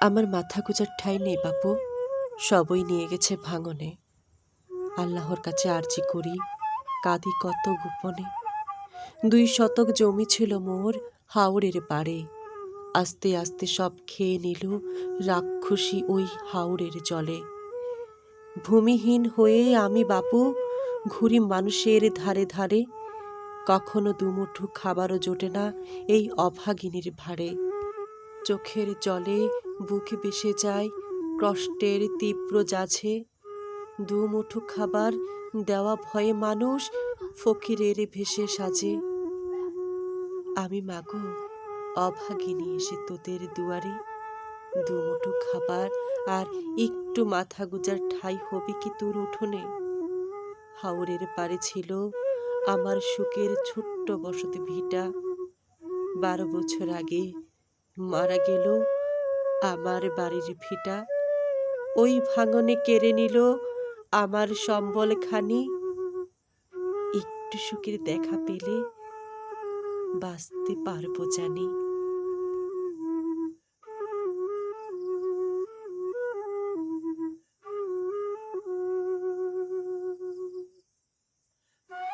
আমার মাথা গোজার ঠাই নেই, বাপু। সবই নিয়ে গেছে ভাঙনে। আল্লাহর কাছে আর্জি করি, কাঁদি কত গোপনে। দুই শতক জমি ছিল মোর হাওড়ের পাড়ে আস্তে আস্তে সব খেয়ে নিল রাক্ষসী ওই হাওড়ের জলে। ভূমিহীন হয়ে আমি, বাপু, ঘুরি মানুষের ধারে ধারে। কখনো দুমুঠো খাবারও জোটে না এই অভাগিনীর ভারে চোখের জলে বুক বেসে যায়, কষ্টের তীব্র যাছে দু দুমুঠো খাবার দেওয়া ভয়ে মানুষ ফকিরের ভেসে সাজে। আমি মাগো অভাগিনী এসে তোদের দুয়ারে। দু দুমুঠো খাবার আর একটু মাথা গুজার ঠাই হবে কি তোর উঠোনে? হাওরের পারে ছিল আমার সুখের ছোট্ট বসতি ভিটা বারো বছর আগে মারা গেল আমার বাড়ির ভিটা। ওই ভাঙনে কেড়ে নিল আমার সম্বল খানি একটু সুখের দেখা পেলে বাঁচতে পারব জানি।